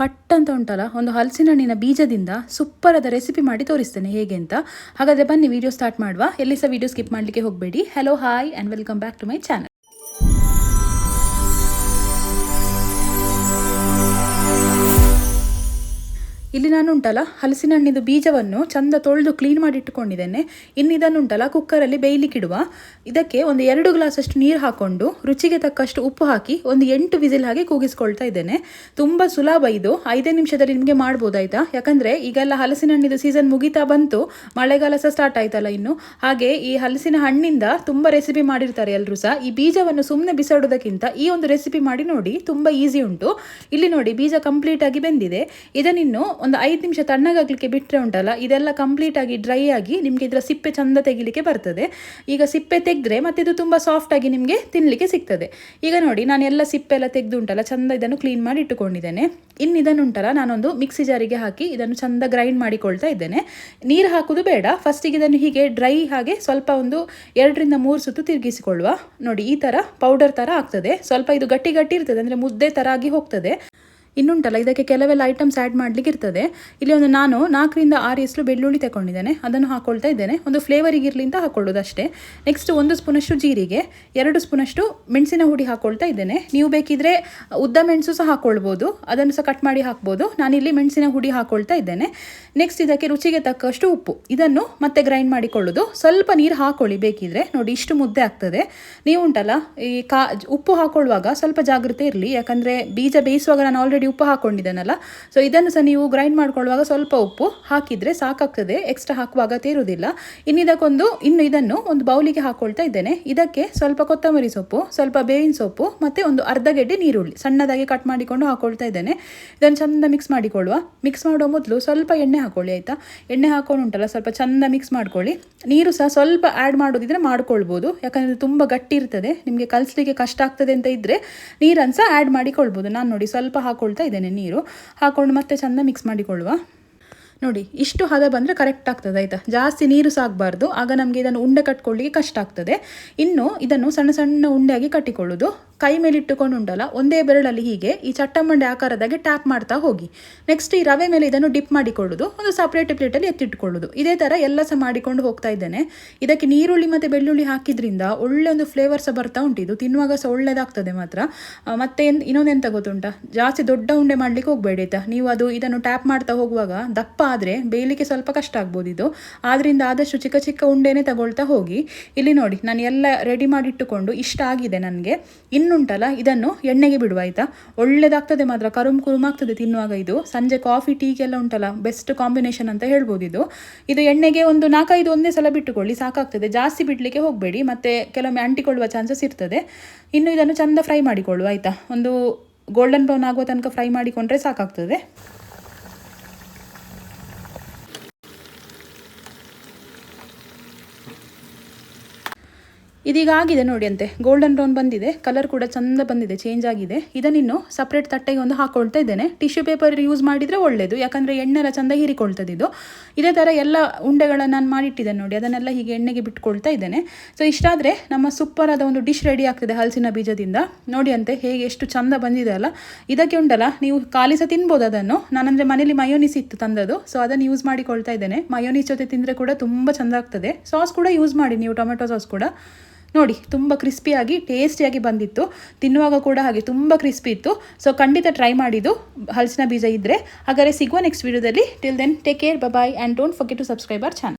ಪಟ್ ಅಂತ ಉಂಟಲ್ಲ, ಒಂದು ಹಲಸಿನ ಹಣ್ಣಿನ ಬೀಜದಿಂದ ಸೂಪರ್ ಆದ ರೆಸಿಪಿ ಮಾಡಿ ತೋರಿಸ್ತೇನೆ, ಹೇಗೆ ಅಂತ. ಹಾಗಾದರೆ ಬನ್ನಿ ವಿಡಿಯೋ ಸ್ಟಾರ್ಟ್ ಮಾಡುವ. ಎಲ್ಲಿ ಸಹ ವಿಡಿಯೋ ಸ್ಕಿಪ್ ಮಾಡಲಿಕ್ಕೆ ಹೋಗಬೇಡಿ. Hello hi and welcome back to my channel ಇಲ್ಲಿ ನಾನು ಉಂಟಲ್ಲ ಹಲಸಿನ ಹಣ್ಣಿದು ಬೀಜವನ್ನು ಚಂದ ತೊಳೆದು ಕ್ಲೀನ್ ಮಾಡಿ ಇಟ್ಟುಕೊಂಡಿದ್ದೇನೆ ಇನ್ನು ಇದನ್ನು ಉಂಟಲ್ಲ ಕುಕ್ಕರಲ್ಲಿ ಬೇಯಲಿಕ್ಕಿಡುವ. ಇದಕ್ಕೆ ಒಂದು ಎರಡು ಗ್ಲಾಸಷ್ಟು ನೀರು ಹಾಕೊಂಡು, ರುಚಿಗೆ ತಕ್ಕಷ್ಟು ಉಪ್ಪು ಹಾಕಿ, ಒಂದು ಎಂಟು ವಿಸಿಲ್ ಹಾಗೆ ಕೂಗಿಸ್ಕೊಳ್ತಾ ಇದ್ದೇನೆ. ತುಂಬ ಸುಲಭ ಇದು. ಐದೇ ನಿಮಿಷದಲ್ಲಿ ನಿಮಗೆ ಮಾಡ್ಬೋದಾಯ್ತಾ? ಯಾಕಂದರೆ ಈಗೆಲ್ಲ ಹಲಸಿನ ಹಣ್ಣಿದು ಸೀಸನ್ ಮುಗಿತಾ ಬಂತು, ಮಳೆಗಾಲ ಸಹ ಸ್ಟಾರ್ಟ್ ಆಯ್ತಲ್ಲ ಇನ್ನು. ಹಾಗೆ ಈ ಹಲಸಿನ ಹಣ್ಣಿಂದ ತುಂಬ ರೆಸಿಪಿ ಮಾಡಿರ್ತಾರೆ ಎಲ್ಲರೂ ಸಹ. ಈ ಬೀಜವನ್ನು ಸುಮ್ಮನೆ ಬಿಸಾಡೋದಕ್ಕಿಂತ ಈ ಒಂದು ರೆಸಿಪಿ ಮಾಡಿ ನೋಡಿ ತುಂಬ ಈಸಿ ಉಂಟು. ಇಲ್ಲಿ ನೋಡಿ ಬೀಜ ಕಂಪ್ಲೀಟ್ ಆಗಿ ಬೆಂದಿದೆ. ಇದನ್ನಿನ್ನು ಒಂದು ಐದು ನಿಮಿಷ ತಣ್ಣಗಾಗಲಿಕ್ಕೆ ಬಿಟ್ಟರೆ ಉಂಟಲ್ಲ, ಇದೆಲ್ಲ ಕಂಪ್ಲೀಟ್ ಆಗಿ ಡ್ರೈ ಆಗಿ ನಿಮಗೆ ಇದರ ಸಿಪ್ಪೆ ಚಂದ ತೆಗಿಲಿಕ್ಕೆ ಬರ್ತದೆ. ಈಗ ಸಿಪ್ಪೆ ತೆಗೆದ್ರೆ ಮತ್ತೆ ಇದು ತುಂಬ ಸಾಫ್ಟ್ ಆಗಿ ನಿಮಗೆ ತಿನ್ನಲಿಕ್ಕೆ ಸಿಗ್ತದೆ. ಈಗ ನೋಡಿ, ನಾನು ಎಲ್ಲ ಸಿಪ್ಪೆ ಎಲ್ಲ ತೆಗೆದು ಉಂಟಲ್ಲ, ಚಂದ ಇದನ್ನು ಕ್ಲೀನ್ ಮಾಡಿ ಇಟ್ಟುಕೊಂಡಿದ್ದೇನೆ. ಇನ್ನು ಇದನ್ನುಂಟಲ್ಲ ನಾನೊಂದು ಮಿಕ್ಸಿ ಜಾರಿಗೆ ಹಾಕಿ ಇದನ್ನು ಚಂದ ಗ್ರೈಂಡ್ ಮಾಡಿಕೊಳ್ತಾ ಇದ್ದೇನೆ. ನೀರು ಹಾಕೋದು ಬೇಡ ಫಸ್ಟಿಗೆ ಇದನ್ನು ಹೀಗೆ ಡ್ರೈ ಹಾಗೆ ಸ್ವಲ್ಪ ಒಂದು ಎರಡರಿಂದ ಮೂರು ಸುತ್ತು ತಿರುಗಿಸಿಕೊಳ್ಳುವ. ನೋಡಿ, ಈ ಥರ ಪೌಡರ್ ಥರ ಆಗ್ತದೆ. ಸ್ವಲ್ಪ ಇದು ಗಟ್ಟಿ ಗಟ್ಟಿ ಇರ್ತದೆ, ಅಂದರೆ ಮುದ್ದೆ ಥರ ಆಗಿ ಹೋಗ್ತದೆ. ಇನ್ನುಂಟಲ್ಲ, ಇದಕ್ಕೆ ಕೆಲವೆಲ್ಲ ಐಟಮ್ಸ್ ಆ್ಯಡ್ ಮಾಡಲಿಕ್ಕೆ ಇರ್ತದೆ. ಇಲ್ಲಿ ಒಂದು ನಾನು ನಾಲ್ಕರಿಂದ ಆರು ಎಸ್ಲು ಬೆಳ್ಳುಳ್ಳಿ ತಗೊಂಡಿದ್ದೇನೆ ಅದನ್ನು ಹಾಕ್ಕೊಳ್ತಾ ಇದ್ದೇನೆ. ಒಂದು ಫ್ಲೇವರಿಗೆ ಇರಲಿ ಅಂತ ಹಾಕೊಳ್ಳೋದು ಅಷ್ಟೇ ನೆಕ್ಸ್ಟ್ ಒಂದು ಸ್ಪೂನಷ್ಟು ಜೀರಿಗೆ, ಎರಡು ಸ್ಪೂನಷ್ಟು ಮೆಣಸಿನ ಹುಡಿ ಹಾಕೊಳ್ತಾ ಇದ್ದೇನೆ. ನೀವು ಬೇಕಿದ್ರೆ ಉದ್ದ ಮೆಣಸು ಸಹ ಹಾಕೊಳ್ಬೋದು. ಅದನ್ನು ಸಹ ಕಟ್ ಮಾಡಿ ಹಾಕ್ಬೋದು. ನಾನಿಲ್ಲಿ ಮೆಣಸಿನ ಹುಡಿ ಹಾಕೊಳ್ತಾ ಇದ್ದೇನೆ. ನೆಕ್ಸ್ಟ್ ಇದಕ್ಕೆ ರುಚಿಗೆ ತಕ್ಕಷ್ಟು ಉಪ್ಪು. ಇದನ್ನು ಮತ್ತೆ ಗ್ರೈಂಡ್ ಮಾಡಿಕೊಳ್ಳೋದು. ಸ್ವಲ್ಪ ನೀರು ಹಾಕೊಳ್ಳಿ ಬೇಕಿದ್ರೆ. ನೋಡಿ, ಇಷ್ಟು ಮುದ್ದೆ ಆಗ್ತದೆ. ನೀವು ಉಂಟಲ್ಲ ಈ ಕಾ ಉಪ್ಪು ಹಾಕೊಳ್ಳುವಾಗ ಸ್ವಲ್ಪ ಜಾಗ್ರತೆ ಇರಲಿ. ಯಾಕಂದರೆ ಬೀಜ ಬೇಯಿಸುವಾಗ ನಾನು ಆಲ್ರೆಡಿ ಉಪ್ಪು ಹಾಕೊಂಡಿದ್ದೇನಲ್ಲ. ಸೊ ಇದನ್ನು ಸಹ ನೀವು ಗ್ರೈಂಡ್ ಮಾಡ್ಕೊಳ್ಳುವಾಗ ಸ್ವಲ್ಪ ಉಪ್ಪು ಹಾಕಿದರೆ ಸಾಕಾಗ್ತದೆ. ಎಕ್ಸ್ಟ್ರಾ ಹಾಕುವ ಅಗತ್ಯ ಇನ್ನು ಇದಕ್ಕೊಂದು, ಇನ್ನು ಇದನ್ನು ಒಂದು ಬೌಲಿಗೆ ಹಾಕೊಳ್ತಾ ಇದ್ದೇನೆ. ಇದಕ್ಕೆ ಸ್ವಲ್ಪ ಕೊತ್ತಂಬರಿ ಸೊಪ್ಪು, ಸ್ವಲ್ಪ ಬೇವಿನ ಸೊಪ್ಪು, ಮತ್ತು ಒಂದು ಅರ್ಧ ಗೆಡ್ಡೆ ನೀರುಳ್ಳಿ ಸಣ್ಣದಾಗಿ ಕಟ್ ಮಾಡಿಕೊಂಡು ಹಾಕೊಳ್ತಾ ಇದ್ದೇನೆ. ಇದನ್ನು ಚಂದ ಮಿಕ್ಸ್ ಮಾಡಿಕೊಳ್ಳುವ. ಮಿಕ್ಸ್ ಮಾಡೋ ಮೊದಲು ಸ್ವಲ್ಪ ಎಣ್ಣೆ ಹಾಕೊಳ್ಳಿ, ಆಯಿತಾ? ಎಣ್ಣೆ ಹಾಕೊಂಡು ಉಂಟಲ್ಲ, ಸ್ವಲ್ಪ ಚಂದ ಮಿಕ್ಸ್ ಮಾಡ್ಕೊಳ್ಳಿ. ನೀರು ಸಹ ಸ್ವಲ್ಪ ಆ್ಯಡ್ ಮಾಡೋದಿದ್ರೆ ಮಾಡ್ಕೊಳ್ಬೋದು. ಯಾಕಂದರೆ ತುಂಬ ಗಟ್ಟಿ ಇರ್ತದೆ ನಿಮಗೆ ಕಲಿಸ್ಲಿಕ್ಕೆ ಕಷ್ಟ ಆಗ್ತದೆ ಅಂತ ಇದ್ದರೆ ನೀರನ್ನು ಸಹ ಆ್ಯಡ್ ಮಾಡಿಕೊಳ್ಬೋದು. ನಾನು ನೋಡಿ ಸ್ವಲ್ಪ ಹಾಕೊಳ್ತಾ ಇದ್ದೇನೆ ನೀರು. ಹಾಕೊಂಡು ಮತ್ತೆ ಚಂದ ಮಿಕ್ಸ್ ಮಾಡಿಕೊಳ್ಳುವ. ನೋಡಿ, ಇಷ್ಟು ಹದ ಬಂದರೆ ಕರೆಕ್ಟ್ ಆಗ್ತದೆ, ಆಯಿತಾ? ಜಾಸ್ತಿ ನೀರು ಸಾಕಬಾರ್ದು. ಆಗ ನಮಗೆ ಇದನ್ನು ಉಂಡೆ ಕಟ್ಕೊಳ್ಳಿಕ್ಕೆ ಕಷ್ಟ ಆಗ್ತದೆ. ಇನ್ನು ಇದನ್ನು ಸಣ್ಣ ಸಣ್ಣ ಉಂಡೆಯಾಗಿ ಕಟ್ಟಿಕೊಳ್ಳೋದು ಕೈ ಮೇಲೆ ಇಟ್ಟುಕೊಂಡು ಉಂಟಲ್ಲ ಒಂದೇ ಬೆರಳಲ್ಲಿ ಹೀಗೆ ಈ ಚಟ್ಟಮಂಡೆ ಆಕಾರದಾಗೆ ಟ್ಯಾಪ್ ಮಾಡ್ತಾ ಹೋಗಿ. ನೆಕ್ಸ್ಟ್ ಈ ರವೆ ಮೇಲೆ ಇದನ್ನು ಡಿಪ್ ಮಾಡಿಕೊಳ್ಳೋದು, ಒಂದು ಸಪ್ರೇಟ್ ಪ್ಲೇಟಲ್ಲಿ ಎತ್ತಿಟ್ಕೊಳ್ಳೋದು ಇದೇ ಥರ ಎಲ್ಲ ಸಹ ಮಾಡಿಕೊಂಡು ಹೋಗ್ತಾ ಇದ್ದೇನೆ. ಇದಕ್ಕೆ ನೀರುಳ್ಳಿ ಮತ್ತು ಬೆಳ್ಳುಳ್ಳಿ ಹಾಕಿದ್ರಿಂದ ಒಳ್ಳೆ ಒಂದು ಫ್ಲೇವರ್ ಸಹ ಬರ್ತಾ ಉಂಟು. ಇದು ತಿನ್ನುವಾಗ ಸಹ ಒಳ್ಳೇದಾಗ್ತದೆ ಮಾತ್ರ. ಮತ್ತೆ ಇನ್ನೊಂದೆಂತ ಗೊತ್ತುಂಟಾ? ಜಾಸ್ತಿ ದೊಡ್ಡ ಉಂಡೆ ಮಾಡಲಿಕ್ಕೆ ಹೋಗಬೇಡಿ ಆಯ್ತಾ. ನೀವು ಅದು ಇದನ್ನು ಟ್ಯಾಪ್ ಮಾಡ್ತಾ ಹೋಗುವಾಗ ದಪ್ಪ ಆದರೆ ಬೇಯಲಿಕ್ಕೆ ಸ್ವಲ್ಪ ಕಷ್ಟ ಆಗ್ಬೋದು ಇದು. ಆದ್ದರಿಂದ ಆದಷ್ಟು ಚಿಕ್ಕ ಚಿಕ್ಕ ಉಂಡೆನೇ ತಗೊಳ್ತಾ ಹೋಗಿ. ಇಲ್ಲಿ ನೋಡಿ, ನಾನು ಎಲ್ಲ ರೆಡಿ ಮಾಡಿಟ್ಟುಕೊಂಡು ಇಷ್ಟ ಆಗಿದೆ ನನಗೆ. ಇನ್ನುಂಟಲ್ಲ ಇದನ್ನು ಎಣ್ಣೆಗೆ ಬಿಡುವ ಆಯಿತಾ? ಒಳ್ಳೇದಾಗ್ತದೆ ಮಾತ್ರ ಕರುಮ್ ಕುರುಮ್ ಆಗ್ತದೆ ತಿನ್ನುವಾಗ ಇದು. ಸಂಜೆ ಕಾಫಿ ಟೀಗೆಲ್ಲ ಉಂಟಲ್ಲ ಬೆಸ್ಟ್ ಕಾಂಬಿನೇಷನ್ ಅಂತ ಹೇಳ್ಬೋದು ಇದು. ಇದು ಎಣ್ಣೆಗೆ ಒಂದು ನಾಲ್ಕೈದು ಒಂದೇ ಸಲ ಬಿಟ್ಟುಕೊಳ್ಳಿ, ಸಾಕಾಗ್ತದೆ. ಜಾಸ್ತಿ ಬಿಡಲಿಕ್ಕೆ ಹೋಗಬೇಡಿ, ಮತ್ತು ಕೆಲವೊಮ್ಮೆ ಅಂಟಿಕೊಳ್ಳುವ ಚಾನ್ಸಸ್ ಇರ್ತದೆ. ಇನ್ನು ಇದನ್ನು ಚಂದ ಫ್ರೈ ಮಾಡಿಕೊಳ್ಳುವ, ಆಯಿತಾ? ಒಂದು ಗೋಲ್ಡನ್ ಬ್ರೌನ್ ಆಗುವ ತನಕ ಫ್ರೈ ಮಾಡಿಕೊಂಡ್ರೆ ಸಾಕಾಗ್ತದೆ. ಇದೀಗ ಆಗಿದೆ ನೋಡಿ ಅಂತೆ. ಗೋಲ್ಡನ್ ಬ್ರೌನ್ ಬಂದಿದೆ. ಕಲರ್ ಕೂಡ ಚಂದ ಬಂದಿದೆ ಚೇಂಜ್ ಆಗಿದೆ. ಇದನ್ನಿನ್ನು ಸಪ್ರೇಟ್ ತಟ್ಟೆಗೆ ಒಂದು ಹಾಕೊಳ್ತಾ ಇದ್ದೇನೆ. ಟಿಶ್ಯೂ ಪೇಪರ್ ಯೂಸ್ ಮಾಡಿದರೆ ಒಳ್ಳೆಯದು ಯಾಕಂದರೆ ಎಣ್ಣೆಲ್ಲ ಚಂದ ಹೀರಿಕೊಳ್ತದೆ ಇದು. ಇದೇ ಥರ ಎಲ್ಲ ಉಂಡೆಗಳನ್ನು ನಾನು ಮಾಡಿಟ್ಟಿದ್ದೇನೆ ನೋಡಿ. ಅದನ್ನೆಲ್ಲ ಹೀಗೆ ಎಣ್ಣೆಗೆ ಬಿಟ್ಕೊಳ್ತಾ ಇದ್ದೇನೆ. ಸೊ ಇಷ್ಟಾದರೆ ನಮ್ಮ ಸೂಪರ್ ಆದ ಒಂದು ಡಿಶ್ ರೆಡಿ ಆಗ್ತದೆ ಹಲಸಿನ ಬೀಜದಿಂದ. ನೋಡಿ ಅಂತೆ, ಹೇಗೆ ಎಷ್ಟು ಚಂದ ಬಂದಿದೆ ಅಲ್ಲ. ಇದಕ್ಕೆ ಉಂಟಲ್ಲ, ನೀವು ಖಾಲಿ ಸಹ ತಿನ್ಬೋದು ಅದನ್ನು. ನಾನಂದರೆ ಮನೇಲಿ ಮಯೋನಿಸ್ ಇತ್ತು ತಂದದು ಸೊ ಅದನ್ನು ಯೂಸ್ ಮಾಡಿಕೊಳ್ತಾ ಇದ್ದೇನೆ. ಮಯೋನಿಸ್ ಜೊತೆ ತಿಂದರೆ ಕೂಡ ತುಂಬ ಚಂದ ಆಗ್ತದೆ. ಸಾಸ್ ಕೂಡ ಯೂಸ್ ಮಾಡಿ ನೀವು ಟೊಮೆಟೊ ಸಾಸ್ ಕೂಡ. ನೋಡಿ, ತುಂಬ ಕ್ರಿಸ್ಪಿಯಾಗಿ ಟೇಸ್ಟಿಯಾಗಿ ಬಂದಿತ್ತು. ತಿನ್ನುವಾಗ ಕೂಡ ಹಾಗೆ ತುಂಬ ಕ್ರಿಸ್ಪಿ ಇತ್ತು. ಸೊ ಖಂಡಿತ ಟ್ರೈ ಮಾಡಿದ್ದು. ಹಲಸಿನ ಬೀಜ ಇದ್ದರೆ ಹಾಗಾದರೆ ಸಿಗುವ ನೆಕ್ಸ್ಟ್ ವೀಡಿಯೋದಲ್ಲಿ till then take care bye and don't forget to subscribe our channel